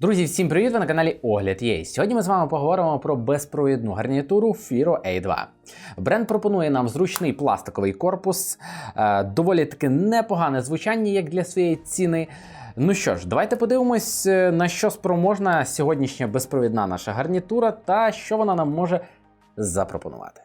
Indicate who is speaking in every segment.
Speaker 1: Друзі, всім привіт! Ви на каналі Огляд Є. Сьогодні ми з вами поговоримо про безпровідну гарнітуру Firo A2. Бренд пропонує нам зручний пластиковий корпус, е, доволі таки непогане звучання, як для своєї ціни. Ну що ж, давайте подивимось, е, на що спроможна сьогоднішня безпровідна наша гарнітура та що вона нам може запропонувати.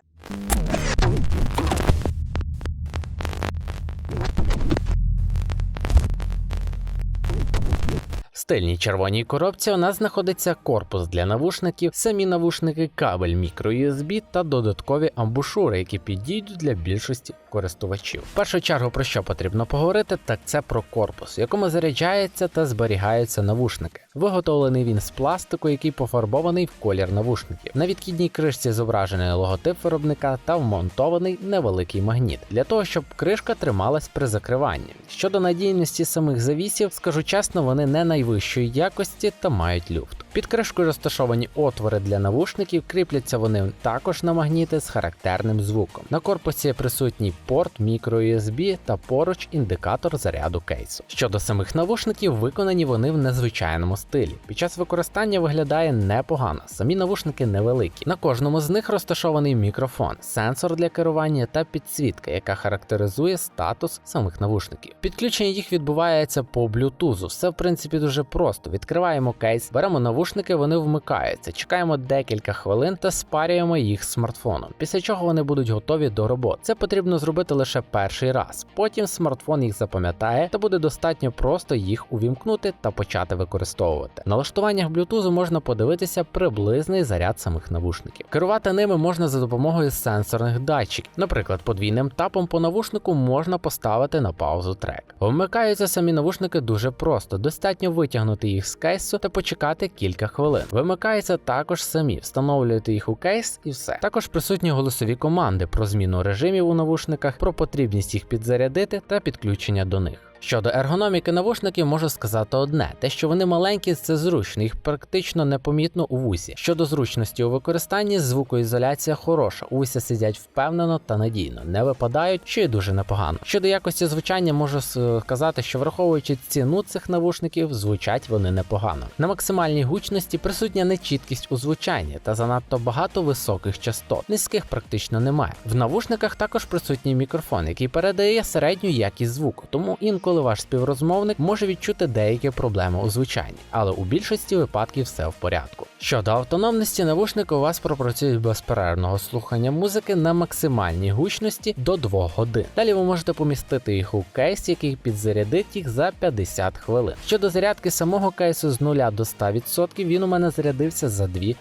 Speaker 1: В стильній червоній коробці у нас знаходиться корпус для навушників, самі навушники, кабель microUSB та додаткові амбушури, які підійдуть для більшості користувачів. В першу чергу про що потрібно поговорити, так це про корпус, в якому заряджаються та зберігаються навушники. Виготовлений він з пластику, який пофарбований в колір навушників. На відкидній кришці зображений логотип виробника та вмонтований невеликий магніт для того, щоб кришка трималась при закриванні. Щодо надійності самих завісів, скажу чесно, вони не найвищої якості та мають люфт. Під кришкою розташовані отвори для навушників, кріпляться вони також на магніти з характерним звуком. На корпусі присутній порт microUSB та поруч індикатор заряду кейсу. Щодо самих навушників, виконані вони в незвичайному стилі. Під час використання виглядає непогано, самі навушники невеликі. На кожному з них розташований мікрофон, сенсор для керування та підсвітка, яка характеризує статус самих навушників. Підключення їх відбувається по блютузу. Все в принципі дуже просто. Відкриваємо кейс, беремо навушники, вони вмикаються. Чекаємо декілька хвилин та спарюємо їх з смартфоном. Після чого вони будуть готові до роботи. Це потрібно зробити лише перший раз. Потім смартфон їх запам'ятає та буде достатньо просто їх увімкнути та почати використовувати. В налаштуваннях Bluetooth можна подивитися приблизний заряд самих навушників. Керувати ними можна за допомогою сенсорних датчиків. Наприклад, подвійним тапом по навушнику можна поставити на паузу трек. Вмикаються самі навушники дуже просто. Достатньо витягнути їх з кейсу та почекати кілька хвилин. Вимикаються також самі, встановлюєте їх у кейс і все. Також присутні голосові команди про зміну режимів у навушниках, про потрібність їх підзарядити та підключення до них. Щодо ергономіки навушників, можу сказати одне: те, що вони маленькі, це зручно, їх практично непомітно у вусі. Щодо зручності у використанні, звукоізоляція хороша, у вусі сидять впевнено та надійно, не випадають, й дуже непогано. Щодо якості звучання, можу сказати, що враховуючи ціну цих навушників, звучать вони непогано. На максимальній гучності присутня нечіткість у звучанні та занадто багато високих частот. Низьких практично немає. В навушниках також присутній мікрофон, який передає середню якість звуку, тому інколи ваш співрозмовник може відчути деякі проблеми у звучанні, але у більшості випадків все в порядку. Щодо автономності, навушники у вас пропрацюють безперервного слухання музики на максимальній гучності до 2 годин. Далі ви можете помістити їх у кейс, який підзарядить їх за 50 хвилин. Щодо зарядки самого кейсу з 0 до 100%, він у мене зарядився за 2 години.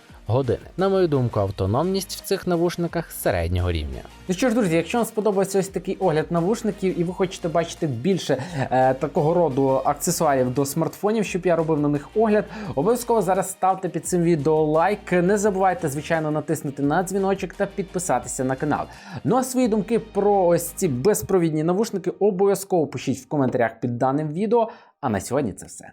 Speaker 1: На мою думку, автономність в цих навушниках середнього рівня. Ну що ж, друзі, якщо вам сподобається ось такий огляд навушників, і ви хочете бачити більше е, такого роду аксесуарів до смартфонів, щоб я робив на них огляд, обов'язково зараз ставте під цим відео лайк. Не забувайте, звичайно, натиснути на дзвіночок та підписатися на канал. Ну а свої думки про ось ці безпровідні навушники обов'язково пишіть в коментарях під даним відео. А на сьогодні це все.